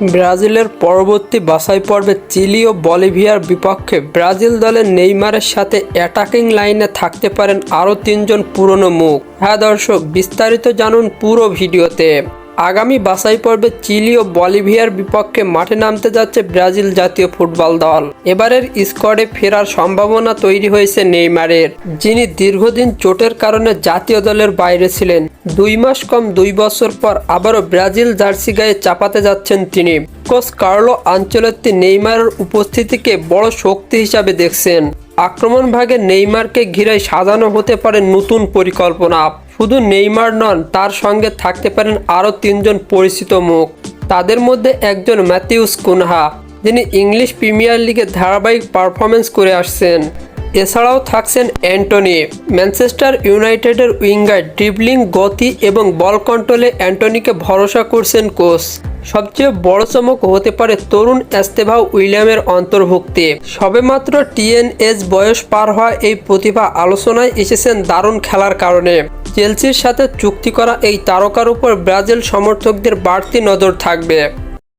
ব্রাজিলের পরবর্তী বাছাই পর্বে চিলি ও বলিভিয়ার বিপক্ষে ব্রাজিল দলের নেইমারের সাথে অ্যাটাকিং লাইনে থাকতে পারেন আরও তিনজন পুরনো মুখ। হ্যাঁ দর্শক, বিস্তারিত জানুন পুরো ভিডিওতে। আগামী বাছাই পর্বে চিলি ও বলিভিয়ার বিপক্ষে মাঠে নামতে যাচ্ছে ব্রাজিল জাতীয় ফুটবল দল। এবারের স্কোয়াডে ফেরার সম্ভাবনা তৈরি হয়েছে নেইমারের, যিনি দীর্ঘদিন চোটের কারণে জাতীয় দলের বাইরে ছিলেন। দুই মাস কম দুই বছর পর আবারও ব্রাজিল জার্সি গায়ে চাপাতে যাচ্ছেন তিনি। কোচ কার্লো আঞ্চলত্তি নেইমারের উপস্থিতিকে বড় শক্তি হিসাবে দেখছেন। আক্রমণ ভাগে নেইমারকে ঘিরে সাজানো হতে পারে নতুন পরিকল্পনা। শুধু নেইমার নন, তার সঙ্গে থাকতে পারেন আরও তিনজন পরিচিত মুখ। তাদের মধ্যে একজন ম্যাথিউস কুনহা, যিনি ইংলিশ প্রিমিয়ার লিগে ধারাবাহিক পারফরমেন্স করে আসছেন। এছাড়াও থাকছেন অ্যান্টনি, ম্যানচেস্টার ইউনাইটেডের উইঙ্গার, ড্রিবলিং, গতি এবং বল কন্ট্রোলে অ্যান্টনিকে ভরসা করছেন কোচ। সবচেয়ে বড় চমক হতে পারে তরুণ এস্তেভা উইলিয়ামের অন্তর্ভুক্তি। সবেমাত্র টিএনএস বয়স পার হওয়া এই প্রতিভা আলোচনায় এসেছেন দারুণ খেলার কারণে। চেলসির সাথে চুক্তি করা এই তারকার উপর ব্রাজিল সমর্থকদের বাড়তি নজর থাকবে।